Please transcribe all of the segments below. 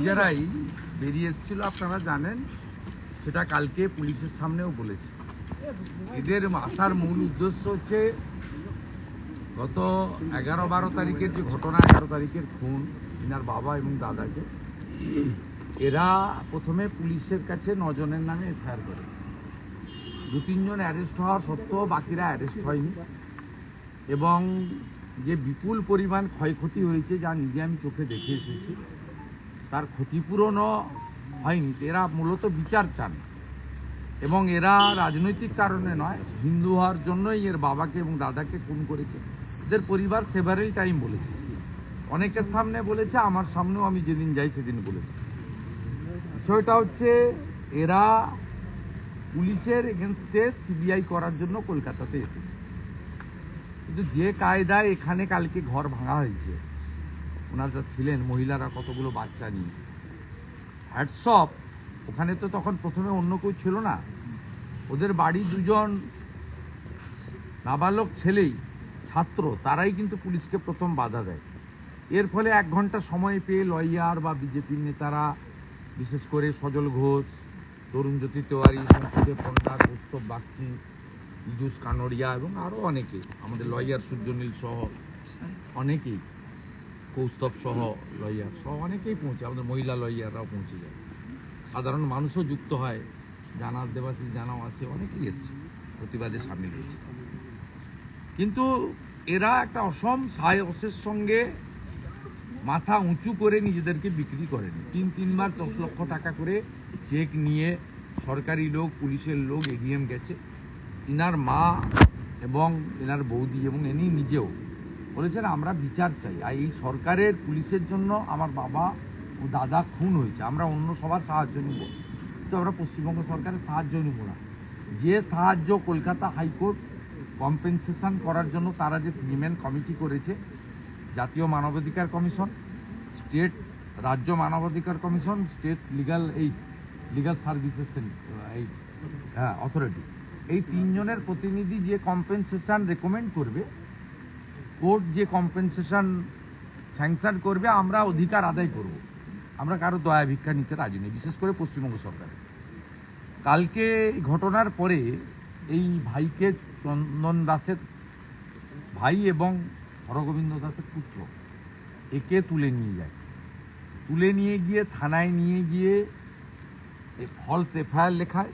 নিজেরাই বেরিয়ে এসেছিল, আপনারা জানেন। সেটা কালকে পুলিশের সামনেও বলেছে। এদের আসার মূল উদ্দেশ্য হচ্ছে, গত এগারো বারো তারিখের যে ঘটনা, এগারো তারিখের খুন এনার বাবা এবং দাদাকে, এরা প্রথমে পুলিশের কাছে নজনের নামে এফআইআর করে। দু তিনজন অ্যারেস্ট হওয়ার সত্ত্বেও বাকিরা অ্যারেস্ট হয়নি। এবং যে বিপুল পরিমাণ ক্ষয়ক্ষতি হয়েছে, যা নিজে আমি চোখে দেখে এসেছি তার ক্ষতিপূরণও হয়নি, এরা মূলত বিচার চান। এবং এরা রাজনৈতিক কারণে নয়, হিন্দু হওয়ার জন্যই এর বাবাকে এবং দাদাকে খুন করেছে। এদের পরিবার সেভারেল টাইম বলেছে। অনেকের সামনে বলেছে, আমার সামনেও আমি যেদিন যাই সেদিন বলেছি। বিষয়টা হচ্ছে, এরা পুলিশের এগেনস্টে সিবিআই করার জন্য কলকাতাতে এসেছে। কিন্তু যে কায়দায় এখানে কালকে ঘর ভাঙা হয়েছে ওনারা ছিলেন, মহিলারা কতগুলো বাচ্চা নিয়ে। হ্যাটসঅপ ওখানে তো তখন প্রথমে অন্য কেউ ছিল না। ওদের বাড়ি দুজন নাবালক ছেলেই, ছাত্র, তারাই কিন্তু পুলিশকে প্রথম বাধা দেয়। এর ফলে এক ঘণ্টা সময় পেয়ে লয়ার বা বিজেপির নেতারা, বিশেষ করে সজল ঘোষ, তরুণজ্যোতি তেওয়ারি, সংসদে পণ্ডা কৌস্তব বাগচি, ইজুস কানড়িয়া এবং আরও অনেকে, আমাদের লয়ার সূর্যনীল সহ অনেকেই। কৌস্তব সহ লয়ার সহ অনেকেই পৌঁছে, আমাদের মহিলা লয়াররাও পৌঁছে যায়। সাধারণ মানুষও যুক্ত হয় জানার দেবাশিস জানাও আছে অনেকেই এসছে, প্রতিবাদে সামিল হয়েছে। কিন্তু এরা একটা অসম সাহসের সঙ্গে মাথা উঁচু করে নিজেদেরকে বিক্রি করেন। তিন, তিনবার দশ লক্ষ টাকা করে চেক নিয়ে সরকারি লোক, পুলিশের লোক এডিএম গেছে। ইনার মা এবং এনার বৌদি এবং এনি নিজেও বলেছেন, আমরা বিচার চাই। আর এই সরকারের পুলিশের জন্য আমার বাবা ও দাদা খুন হয়েছে। আমরা অন্য সবার সাহায্য নিব। কিন্তু আমরা পশ্চিমবঙ্গ সরকারের সাহায্য নিব না। যে সাহায্য কলকাতা হাইকোর্ট কম্পেনসেশন করার জন্য তারা যে থ্রিম্যান কমিটি করেছে, জাতীয় মানবাধিকার কমিশন, স্টেট রাজ্য মানবাধিকার কমিশন, স্টেট লিগাল এই লিগাল সার্ভিসেস এই হ্যাঁ অথরিটি, এই তিনজনের প্রতিনিধি যে কম্পেনসেশন রেকমেন্ড করবে কোর্ট যে কম্পেনসেশন স্যাংশন করবে, আমরা অধিকার আদায় করব। আমরা কারও দয়া ভিক্ষা নিতে রাজি নেই, বিশেষ করে পশ্চিমবঙ্গ সরকার কালকে ঘটনার পরে এই ভাইকে চন্দন দাসের ভাই এবং হরগোবিন্দ দাসের পুত্র একে তুলে নিয়ে যায়। তুলে নিয়ে গিয়ে থানায় নিয়ে গিয়ে ফলস এফআইআর লেখায়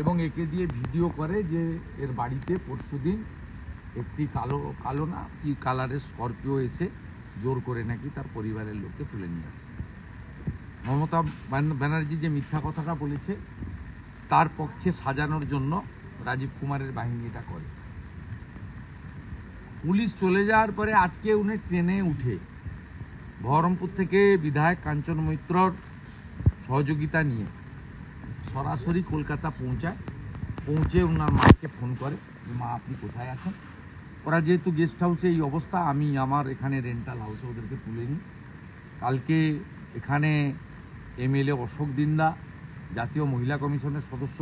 এবং একে দিয়ে ভিডিও করে যে এর বাড়িতে পরশুদিন একটি কালো কালো না, কি কালারের স্করপিও এসে জোর করে নাকি তার পরিবারের লোককে তুলে নিয়ে আসে। মমতা ব্যান- ব্যানার্জি যে মিথ্যা কথাটা বলেছে, তার পক্ষে সাজানোর জন্য রাজীব কুমারের বাহিনী এটা করে। পুলিশ চলে যাওয়ার পরে আজকে উনি ট্রেনে উঠে বহরমপুর থেকে বিধায়ক কাঞ্চন মৈত্রর সহযোগিতা নিয়ে সরাসরি কলকাতা পৌঁছায়। পৌঁছে ওনার মাকে ফোন করে, মা, আপনি কোথায় আছেন? ওরা যেহেতু গেস্ট হাউসে এই অবস্থা, আমি আমার এখানে রেন্টাল হাউসে ওদেরকে তুলে নিই কালকে এখানে এমএলএ অশোক দিন্দা, জাতীয় মহিলা কমিশনের সদস্য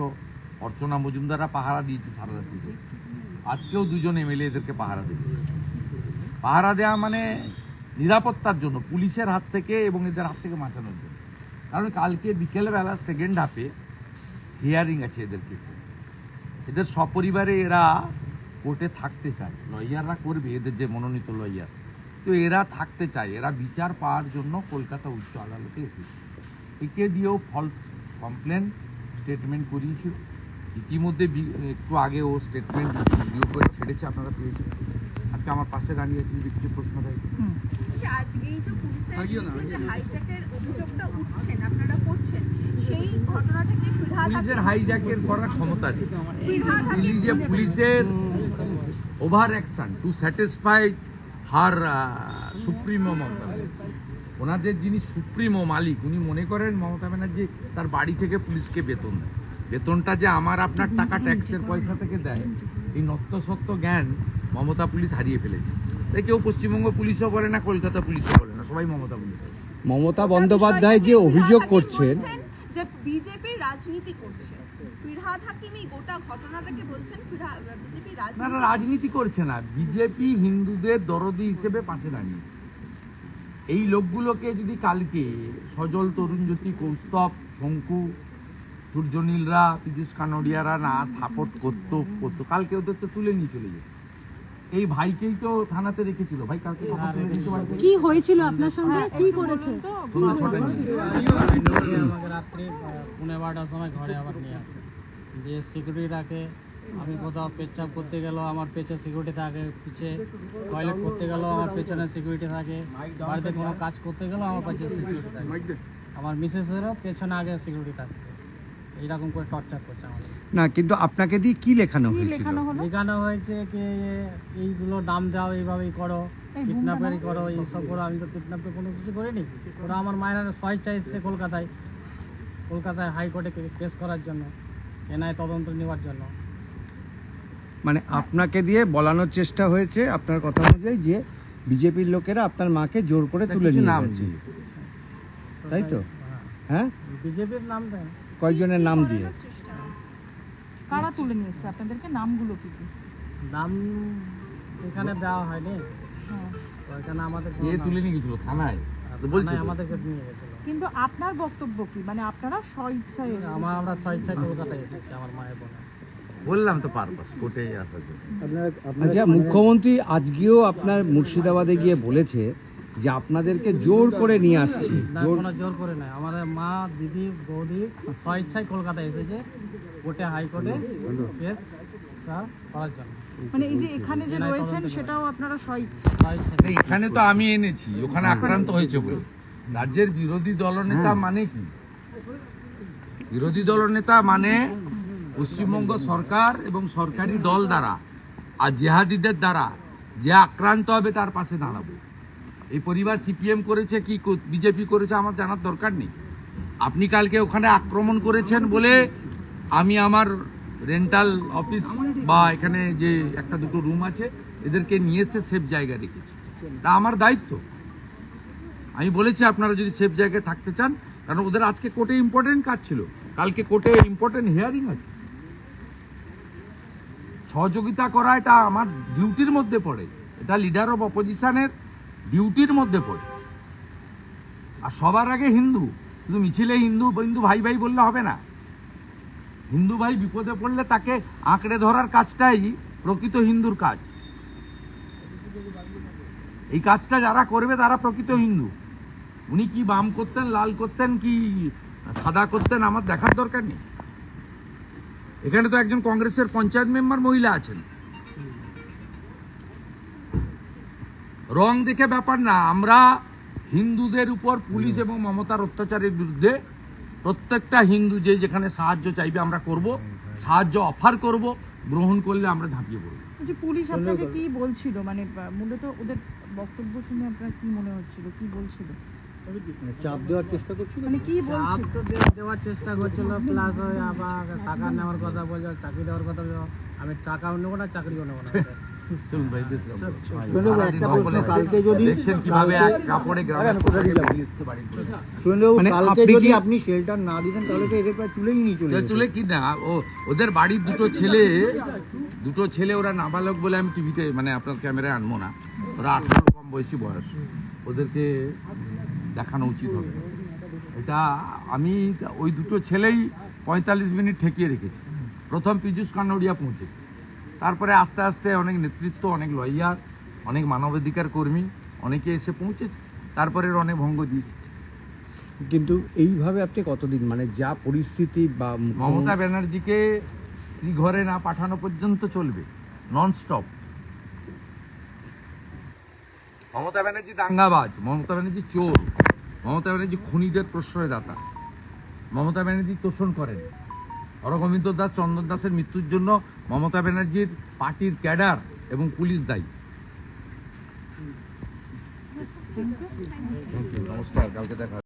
অর্চনা মজুমদাররা পাহারা দিয়েছে সারা ধরে। আজকেও দুজন এমএলএ এদেরকে পাহারা দেবে। পাহারা দেওয়া মানে নিরাপত্তার জন্য, পুলিশের হাত থেকে এবং এদের হাত থেকে বাঁচানোর জন্য। কারণ কালকে বিকেলবেলা সেকেন্ড হাফে হিয়ারিং আছে এদের কেসে এদের সপরিবারে এরা কোর্টে থাকতে চায় লয়াররা করবে এদের যে মনোনীত লয়ার। তো এরা থাকতে চায় এরা বিচার পাওয়ার জন্য কলকাতা উচ্চ আদালতে এসেছে। একে দিয়েও ফলস কমপ্লেন স্টেটমেন্ট করিয়েছিল। ইতিমধ্যে একটু আগে ও স্টেটমেন্ট ভিডিও করে ছেড়েছে আপনারা পেয়েছেন। আজকে আমার পাশে দাঁড়িয়ে আছে যদি কিছু প্রশ্ন এই যে পুলিশের। হাইজ্যাকের করার ক্ষমতা নেই পুলিশের ওভার অ্যাকশন টু স্যাটিসফাইড হার সুপ্রিমো মমতা ব্যানার্জি। ওনাদের যিনি সুপ্রিমো মালিক উনি মনে করেন মমতা ব্যানার্জি তার বাড়ি থেকে পুলিশকে বেতন দেয়। বেতনটা যে আমার আপনার টাকা ট্যাক্সের পয়সা থেকে দেয় এই নত্যসত্য জ্ঞান মমতা পুলিশ হারিয়ে ফেলেছে। তাই কেউ পশ্চিমবঙ্গ পুলিশও বলে না কলকাতা পুলিশও বলে না সবাই মমতা পুলিশ। মমতা বন্দ্যোপাধ্যায় যে অভিযোগ করছেন যে বিজেপি রাজনীতি করছে। ফিরহাদ হাকিমই গোটা ঘটনাটাকে বলছেন বিজেপি না না রাজনীতি করছে না। বিজেপি হিন্দুদের দরদি হিসেবে পাশে দাঁড়িয়েছে। এই লোকগুলোকে যদি কালকে সজল তরুণজ্যোতি কৌস্তব শঙ্কু সূর্যনীলরা পীযুষ কানডিয়ারা না সাপোর্ট করতো করতো কালকে ওদের তো তুলে নিয়ে চলে যেত। এই ভাইকেই তো থানাতে রেখেছিল। ভাই কালকে? কি হয়েছিল আপনার সঙ্গে? কি করেছে? রাত্রে পৌনে বারোটার সময় ঘরে আবার নিয়ে আসে। দিয়ে সিকিউরিটি রাখে আমি কোথাও পেচ্ছাপ করতে গেলেও আমার পেছনে সিকিউরিটি থাকে পিছে টয়লেট করতে গেলেও আমার পেছনে সিকিউরিটি থাকে বাড়িতে কোনো কাজ করতে গেলেও আমার পেছনে সিকিউরিটি থাকে। আমার মিসেসেরও পেছনে আগে সিকিউরিটি থাকে। এইরকম করে টর্চার করছে আমাদের। না কিন্তু আপনাকে দিয়ে কি লেখানো হয়েছিল? লেখানো লেখানো হয়েছে কি এইগুলো দাম দাও এইভাবেই করো কিডন্যাপারি করো এইসব করো আমি তো কিডন্যাপে কোনো কিছু করিনি। ওরা আমার মায়ের স্বেচ্ছা এসছে কলকাতায়। কলকাতায় হাইকোর্টে কেস করার জন্য। এনআই তদন্ত নেওয়ার জন্য। মানে আপনাকে দিয়ে বলানোর চেষ্টা হয়েছে আপনার কথা অনুযায়ী যে বিজেপির লোকেরা আপনার মাকে জোর করে তুলে নিয়ে নাম গেছে। তাই তো? হ্যাঁ। বিজেপির নাম দেয় কয়েকজনের নাম দিয়ে? চেষ্টা কারা তুলে নিয়ে এসছে আপনাদেরকে নামগুলো কি কি? নাম এখানে দেওয়া হয়নি। হ্যাঁ। এখানে আমাদের কে তুলে নিয়ে গেছিল? থানায়? নিয়ে গেছিল। কিন্তু আপনার বক্তব্য কি? মানে আপনারা স্বইচ্ছায়। আমার আমরা স্বেচ্ছায় কলকাতায় এসেছি আমার মায়ের বোনে। বললাম তো পারপাস আসার জন্য। আচ্ছা মুখ্যমন্ত্রী আজকেও আপনার মুর্শিদাবাদে গিয়ে বলেছে যে আপনাদেরকে জোর করে নিয়ে আসছি। জোর কোনো জোর করে নাই। আমাদের মা দিদি বৌদি স্বেচ্ছায় কলকাতায় এসেছে কোর্টে হাইকোর্টে কেস করার জন্য। মানে এই যে এখানে যে রয়েছেন সেটাও আপনারা স্বইচ্ছা এখানে তো আমি এনেছি ওখানে আক্রান্ত হয়েছে বলে। রাজ্যের বিরোধী দলনেতা মানে কি? বিরোধী দলনেতা মানে পশ্চিমবঙ্গ সরকার এবং সরকারি দল দ্বারা আর জেহাদিদের দ্বারা যে আক্রান্ত হবে তার পাশে দাঁড়াবো। এই পরিবার সিপিএম করেছে কি বিজেপি করেছে আমার জানার দরকার নেই। আপনি কালকে ওখানে আক্রমণ করেছেন বলে আমি আমার রেন্টাল অফিস বা এখানে যে একটা দুটো রুম আছে, এদেরকে নিয়ে এসে সেফ জায়গায় রেখেছি। তা আমার দায়িত্ব। আমি বলেছি আপনারা যদি সেফ জায়গায় থাকতে চান, কারণ ওদের আজকে কোর্টে ইম্পর্টেন্ট কাজ ছিল। কালকে কোর্টে ইম্পর্টেন্ট হিয়ারিং আছে। সহযোগিতা করা এটা আমার ডিউটির মধ্যে পড়ে। এটা লিডার অফ অপোজিশনের ডিউটির মধ্যে পড়ে। আর সবার আগে হিন্দু। শুধু মিছিলে হিন্দু হিন্দু ভাই ভাই বললে হবে না। হিন্দু ভাই বিপদে পড়লে তাকে আঁকড়ে ধরার কাজটাই প্রকৃত হিন্দুর কাজ। এই কাজটা যারা করবে তারা প্রকৃত হিন্দু। উনি কি বাম করতেন লাল করতেন কি সাদা করতেন আমার দেখার দরকার নেই। এখানে তো একজন কংগ্রেসের পঞ্চায়েত মেম্বার মহিলা আছেন। রং দেখে ব্যাপার না আমরা হিন্দুদের উপর পুলিশ এবং মমতার অত্যাচারের বিরুদ্ধে প্রত্যেকটা হিন্দু যে যেখানে সাহায্য চাইবে আমরা করব সাহায্য অফার করব গ্রহণ করলে আমরা ঝাঁপিয়ে পড়ব। যে পুলিশ আপনাকে কি বলছিল? মানে মূলত ওদের বক্তব্য শুনে আপনার কি মনে হচ্ছিল? কি বলছিল? চাপ দেওয়ার চেষ্টা করছিল? মানে কি চাপ তো দেওয়ার চেষ্টা করছিল প্লাস ওই আবার টাকা নেওয়ার কথা বলছিল চাকরি দেওয়ার কথা বলছিল আমি টাকাও নেব না চাকরিও নেব না। আপনি শেল্টার না দিতেন তাহলে তো এদের তুলেই নিয়ে চলে তুলে কি না? ও ওদের বাড়ির দুটো ছেলে দুটো ছেলে ওরা নাবালক বলে আমি টিভিতে মানে আপনার ক্যামেরায় আনব না। ওরা আঠারো কম বয়সী বয়স। ওদেরকে দেখানো উচিত হবে। এটা আমি ওই দুটো ছেলেই পঁয়তাল্লিশ মিনিট ঠেকিয়ে রেখেছি। প্রথম পীযুষ কান্নড়িয়া পৌঁছেছে। তারপরে আস্তে আস্তে অনেক নেতৃত্ব অনেক লয়ার অনেক মানবাধিকার কর্মী অনেকে এসে পৌঁছেছে। তারপরে অনেক ভঙ্গ দিয়েছে। কিন্তু এইভাবে আপনি কতদিন মানে যা পরিস্থিতি বা মমতা ব্যানার্জিকে শ্রীঘরে না পাঠানো পর্যন্ত চলবে নন স্টপ মমতা ব্যানার্জি দাঙ্গাবাজ মমতা ব্যানার্জি চোর মমতা ব্যানার্জি খুনিদের প্রশ্রয়দাতা মমতা ব্যানার্জি তোষণ করেন। হরগোবিন্দ দাস চন্দন দাসের মৃত্যুর জন্য মমতা ব্যানার্জির পার্টির ক্যাডার এবং পুলিশ দায়ী নমস্কার কালকে দেখা।